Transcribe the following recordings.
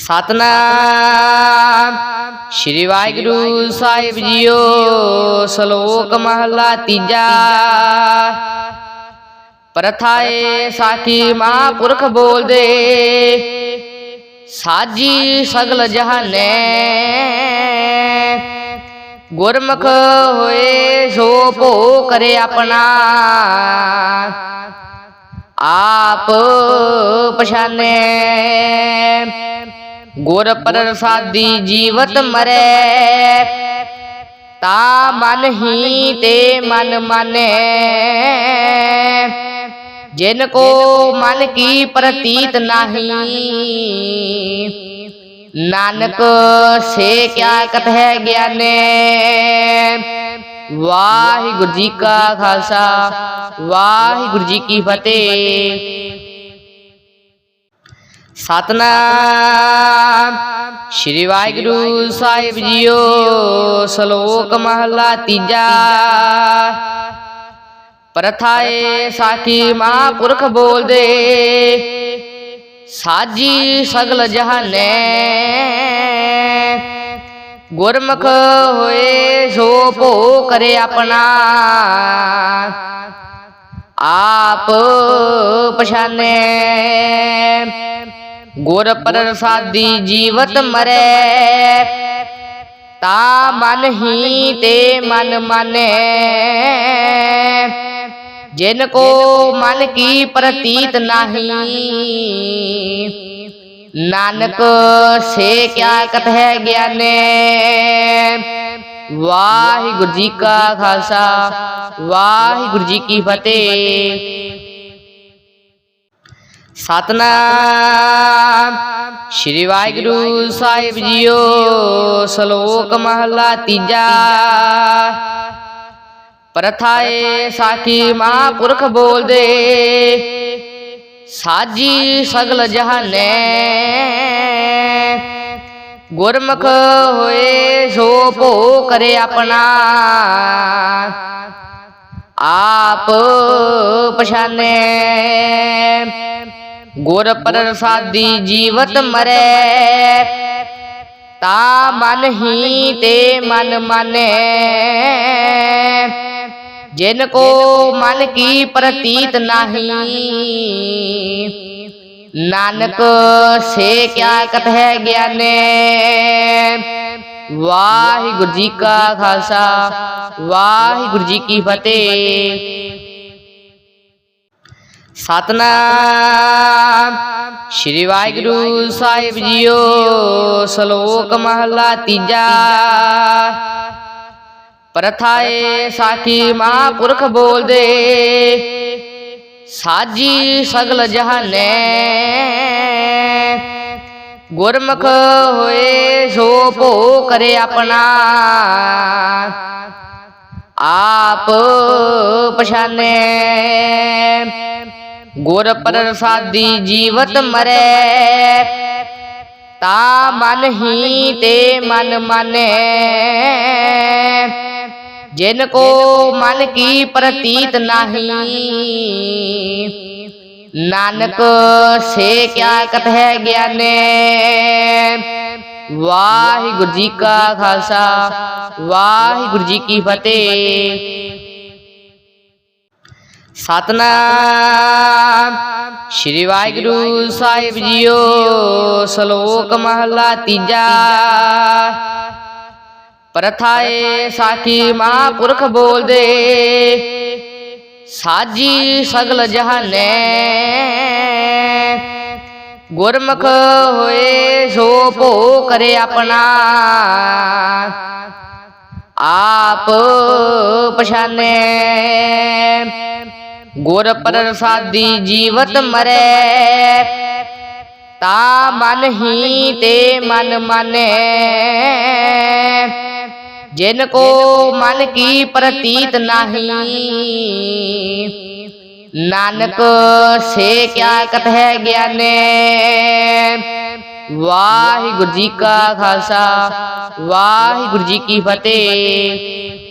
ਸਤਨਾਮ। ਸ਼੍ਰੀ ਵਾਹਿਗੁਰੂ ਸਾਹਿਬ ਜੀਓ, ਸ਼ਲੋਕ ਮਹਲਾ ਤੀਜਾ। ਪ੍ਰਥਾਏ ਸਾਖੀ ਮਹਾਂਪੁਰਖ ਬੋਲਦੇ, ਸਾਜੀ ਸਗਲ ਜਹਾਨੈ। ਗੁਰਮੁਖ ਹੋਏ ਸੋ ਭੋ ਕਰੇ ਆਪਣਾ। ਆਪ ਪਛਾਨੈ। ਗੁਰ ਪ੍ਰਸਾਦੀ ਜੀਵਤ ਮਰੈ। ਤਾ ਮਨ ਹੀ ਤੇ ਮਨ ਮਾਨੈ ਜਿਨ ਕੋ ਮਨ ਕੀ ਪ੍ਰਤੀਤ ਨਹੀਂ। ਨਾਨਕ ਸੇ ਕਿਆ ਕਥੈ ਗਿਆਨੇ। ਵਾਹਿਗੁਰੂ ਜੀ ਕਾ ਖਾਲਸਾ। ਵਾਹਿਗੁਰੂ ਜੀ ਕੀ ਫਤਿਹ। ਸਤਨਾਮ। ਸ਼੍ਰੀ ਵਾਹਿਗੁਰੂ ਸਾਹਿਬ ਜੀਓ, ਸ਼ਲੋਕ ਮਹਲਾ ਤੀਜਾ। ਪ੍ਰਥਾਏ ਸਾਖੀ ਮਹਾਂਪੁਰਖ ਬੋਲਦੇ, ਸਾਜੀ ਸਗਲ ਜਹਾਨੈ। ਗੁਰਮੁਖ ਹੋਏ ਸੋ ਭੋ ਕਰੇ ਆਪਣਾ। ਆਪ ਪਛਾਨੇ। ਗੁਰ ਪ੍ਰਸਾਦੀ ਜੀਵਤ ਮਰੈ। ਤਾ ਮਨ ਹੀ ਤੇ ਮਨ ਮਾਨੈ ਜਿਨ ਕੋ ਮਨ ਕੀ ਪ੍ਰਤੀਤ ਨਹੀਂ। ਨਾਨਕ ਸੇ ਕਿਆ ਕਥੈ ਗਿਆਨੇ। ਵਾਹਿਗੁਰੂ ਜੀ ਕਾ ਖਾਲਸਾ। ਵਾਹਿਗੁਰੂ ਜੀ ਕੀ ਫਤਿਹ। ਸਤਨਾਮ। ਸ਼੍ਰੀ ਵਾਹਿਗੁਰੂ ਸਾਹਿਬ ਜੀਓ, ਸ਼ਲੋਕ ਮਹਲਾ ਤੀਜਾ। ਪ੍ਰਥਾਏ ਸਾਖੀ ਮਹਾਂਪੁਰਖ ਬੋਲਦੇ, ਸਾਜੀ ਸਗਲ ਜਹਾਨੇ। ਗੁਰਮੁਖ ਹੋਏ ਸੋ ਭੋ ਕਰੇ ਆਪਣਾ। ਆਪ ਪਛਾਨੈ। ਗੁਰ ਪ੍ਰਸਾਦੀ ਜੀਵਤ ਮਰੈ। ਤਾ ਮਨ ਹੀ ਤੇ ਮਨ ਮਾਨੈ ਜਿਨ ਕੋ ਮਨ ਕੀ ਪ੍ਰਤੀਤ ਨਹੀਂ। ਨਾਨਕ ਸੇ ਕਿਆ ਕਥੈ ਗਿਆਨੇ। ਵਾਹਿਗੁਰੂ ਜੀ ਕਾ ਖਾਲਸਾ। ਵਾਹਿਗੁਰੂ ਜੀ ਕੀ ਫਤਿਹ। ਸਤਨਾਮ। ਸ਼੍ਰੀ ਵਾਹਿਗੁਰੂ ਸਾਹਿਬ ਜੀਓ, ਸ਼ਲੋਕ ਮਹਲਾ ਤੀਜਾ। ਪ੍ਰਥਾਏ ਸਾਖੀ ਮਹਾਂਪੁਰਖ ਬੋਲਦੇ, ਸਾਜੀ ਸਗਲ ਜਹਾਨੇ। ਗੁਰਮੁਖ ਹੋਏ ਸੋ ਭੋ ਕਰੇ ਆਪਣਾ। ਆਪ ਪਛਾਨੈ। ਗੁਰ ਪ੍ਰਸਾਦੀ ਜੀਵਤ ਮਰੈ। ਤਾ ਮਨ ਹੀ ਤੇ ਮਨ ਮਾਨੈ ਜਿਨ ਕੋ ਮਨ ਕੀ ਪ੍ਰਤੀਤ ਨਹੀਂ। ਨਾਨਕ ਸੇ ਕਿਆ ਕਥੈ ਗਿਆਨੇ। ਵਾਹਿਗੁਰੂ ਜੀ ਕਾ ਖਾਲਸਾ। ਵਾਹਿਗੁਰੂ ਜੀ ਕੀ ਫਤਿਹ। ਸਤਨਾਮ। ਸ਼੍ਰੀ ਵਾਹਿਗੁਰੂ ਸਾਹਿਬ ਜੀਓ, ਸ਼ਲੋਕ ਮਹਲਾ ਤੀਜਾ। ਪ੍ਰਥਾਏ ਸਾਖੀ ਮਹਾਂਪੁਰਖ ਬੋਲਦੇ, ਸਾਜੀ ਸਗਲ ਜਹਾਨੈ। ਗੁਰਮੁਖ ਹੋਏ ਸੋ ਭੋ ਕਰੇ ਆਪਣਾ। ਆਪ ਪਛਾਨੈ। ਗੁਰ ਪ੍ਰਸਾਦੀ ਜੀਵਤ ਮਰੈ। ਤਾ ਮਨ ਹੀ ਤੇ ਮਨ ਮਾਨੈ। ਜਿਨ ਕੋ ਮਨ ਕੀ ਪ੍ਰਤੀਤ ਨਹੀਂ। ਨਾਨਕ ਸੇ ਕਿਆ ਕਤ ਕਥੈ ਗਿਆਨੇ। ਵਾਹਿਗੁਰੂ ਜੀ ਕਾ ਖਾਲਸਾ, ਵਾਹਿਗੁਰੂ ਜੀ ਕੀ ਫਤਿਹ।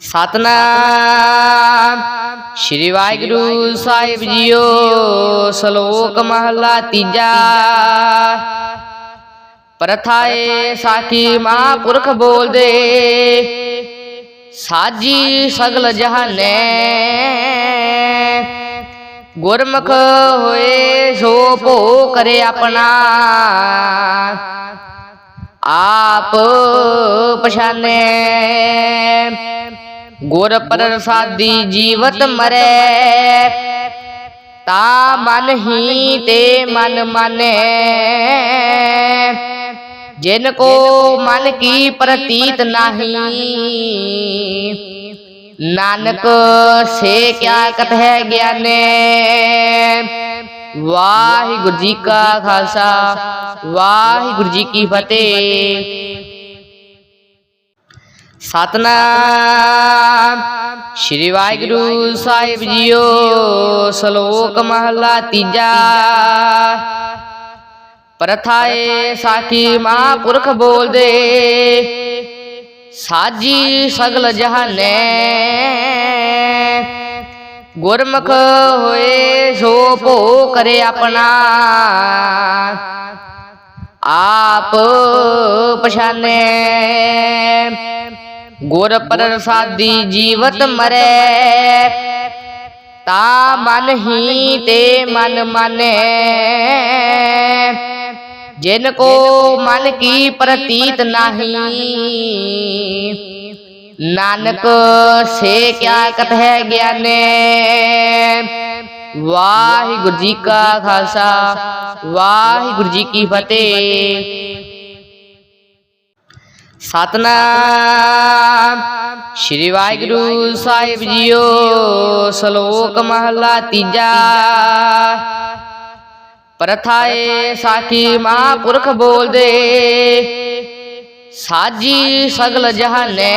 ਸਤਨਾਮ। ਸ੍ਰੀ ਵਾਹਿਗੁਰੂ ਸਾਹਿਬ ਜੀਓ, ਸ਼ਲੋਕ ਮਹਲਾ ਤੀਜਾ। ਪ੍ਰਥਾਏ ਸਾਖੀ ਮਹਾਂਪੁਰਖ ਬੋਲਦੇ, ਸਾਜੀ ਸਗਲ ਜਹਾਨੇ। ਗੁਰਮੁਖ ਹੋਏ ਸੋ ਭੋ ਕਰੇ ਆਪਣਾ। ਆਪ ਪਛਾਨੈ। ਗੁਰ ਪ੍ਰਸਾਦੀ ਜੀਵਤ ਮਰੈ। ਤਾ ਮਨ ਹੀ ਤੇ ਮਨ ਮਾਨੈ। ਜਿਨ ਕੋ ਮਨ ਕੀ ਪ੍ਰਤੀਤ ਨਾਹੀ। ਨਾਨਕ ਸੇ ਕਿਆ ਕਥੈ ਗਿਆਨੇ। ਵਾਹਿਗੁਰੂ ਜੀ ਕਾ ਖਾਲਸਾ, ਵਾਹਿਗੁਰੂ ਜੀ ਕੀ ਫਤਿਹ। ਸਤਨਾਮ। ਸ੍ਰੀ ਵਾਹਿਗੁਰੂ ਸਾਹਿਬ ਜੀਓ ਸ਼ਲੋਕ ਮਹਲਾ ਤੀਜਾ। ਪ੍ਰਥਾਏ ਸਾਖੀ ਮਹਾਂਪੁਰਖ ਬੋਲਦੇ। ਸਾਜੀ ਸਗਲ ਜਹਾਨੈ। ਗੁਰਮੁਖ ਹੋਏ ਸੋ ਭੋ ਕਰੇ ਆਪਣਾ। ਆਪ ਪਛਾਨੈ। ਗੁਰ ਪ੍ਰਸਾਦੀ ਜੀਵਤ ਮਰੈ। ਤਾ ਮਨ ਹੀ ਤੇ ਮਨ ਮਾਨੈ। ਜਿਨ ਕੋ ਮਨ ਕੀ ਪ੍ਰਤੀਤ ਨਾਹੀ। ਨਾਨਕ ਸੇ ਕਿਆ ਕਤ ਹੈ ਗਿਆਨੇ। ਵਾਹਿਗੁਰੂ ਜੀ ਕਾ ਖਾਲਸਾ, ਵਾਹਿਗੁਰੂ ਜੀ ਕੀ ਫਤਿਹ। ਸਤਨਾਮ। ਸ੍ਰੀ ਵਾਹਿਗੁਰੂ ਸਾਹਿਬ ਜੀਓ ਸ਼ਲੋਕ ਮਹਲਾ ਤੀਜਾ। ਪ੍ਰਥਾਏ ਸਾਖੀ ਮਹਾਂਪੁਰਖ ਬੋਲਦੇ। ਸਾਜੀ ਸਗਲ ਜਹਾਨੈ।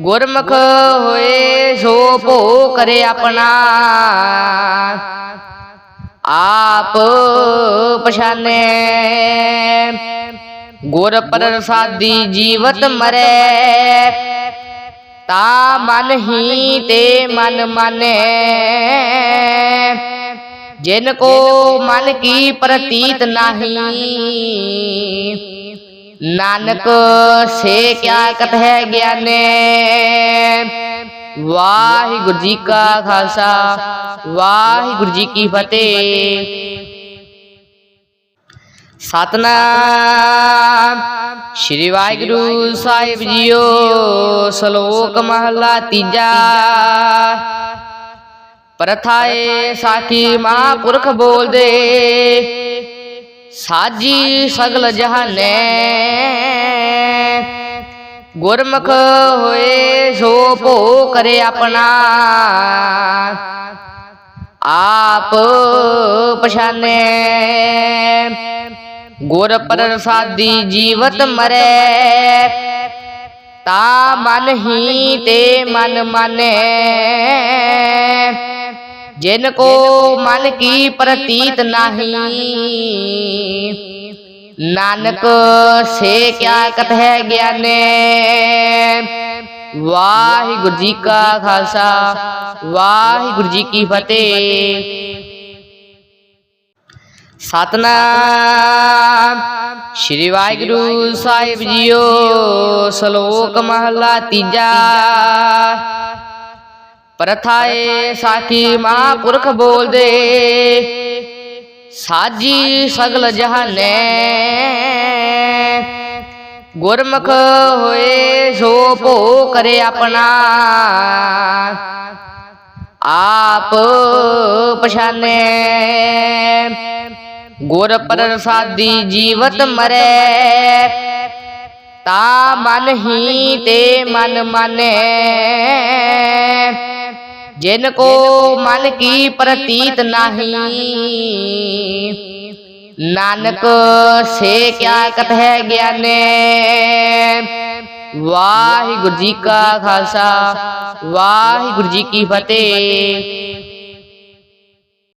ਗੁਰਮੁਖ ਹੋਏ ਸੋ ਭੋ ਕਰੇ ਆਪਣਾ। ਆਪ ਪਛਾਨੈ। ਗੁਰ ਪ੍ਰਸਾਦੀ ਜੀਵਤ ਮਰੈ। ਤਾ ਮਨ ਹੀ ਤੇ ਮਨ ਮਾਨੈ। ਜਿਨ ਕੋ ਮਨ ਕੀ ਪ੍ਰਤੀਤ ਨਾਹੀ। ਨਾਨਕ ਸੇ ਕਿਆ ਕਤ ਹੈ ਗਿਆਨੇ। ਵਾਹਿਗੁਰੂ ਜੀ ਕਾ ਖਾਲਸਾ, ਵਾਹਿਗੁਰੂ ਜੀ ਕੀ ਫਤਿਹ। ਸਤਨਾਮ। ਸ੍ਰੀ ਵਾਹਿਗੁਰੂ ਸਾਹਿਬ ਜੀਓ, ਸ਼ਲੋਕ ਮਹਲਾ ਤੀਜਾ। ਪ੍ਰਥਾਏ ਸਾਖੀ ਮਹਾਂਪੁਰਖ ਬੋਲਦੇ, ਸਾਜੀ ਸਗਲ ਜਹਾਨੇ। ਗੁਰਮੁਖ ਹੋਏ ਸੋ ਭੋ ਕਰੇ ਆਪਣਾ। ਆਪ ਪਛਾਨੈ। ਗੁਰ ਪ੍ਰਸਾਦੀ ਜੀਵਤ ਮਰੈ। ਤਾ ਮਨ ਹੀ ਤੇ ਮਨ ਮਾਨੈ। ਜਿਨ ਕੋ ਮਨ ਕੀ ਪ੍ਰਤੀਤ ਨਾਹੀ। ਨਾਨਕ ਸੇ ਕਿਆ ਕਤ ਹੈ ਗਿਆਨੇ। ਵਾਹਿਗੁਰੂ ਜੀ ਕਾ ਖਾਲਸਾ, ਵਾਹਿਗੁਰੂ ਜੀ ਕੀ ਫਤਿਹ। ਸਤਨਾਮ। ਸ੍ਰੀ ਵਾਹਿਗੁਰੂ ਸਾਹਿਬ ਜੀਓ, ਸ਼ਲੋਕ ਮਹਲਾ ਤੀਜਾ। ਪ੍ਰਥਾਏ ਸਾਖੀ ਮਹਾਂਪੁਰਖ ਬੋਲਦੇ, ਸਾਜੀ ਸਗਲ ਜਹਾਨੇ। ਗੁਰਮੁਖ ਹੋਏ ਸੋ ਭੋ ਕਰੇ ਆਪਣਾ। ਆਪ ਪਛਾਨੈ। ਗੁਰ ਪ੍ਰਸਾਦੀ ਜੀਵਤ ਮਰੈ। ਤਾ ਮਨ ਹੀ ਤੇ ਮਨ ਮਾਨੈ। ਜਿਨ ਕੋ ਮਨ ਕੀ ਪ੍ਰਤੀਤ ਨਾਹੀ। ਨਾਨਕ ਸੇ ਕਿਆ ਕਤ ਹੈ ਗਿਆਨੇ। ਵਾਹਿਗੁਰੂ ਜੀ ਕਾ ਖਾਲਸਾ, ਵਾਹਿਗੁਰੂ ਜੀ ਕੀ ਫਤਿਹ।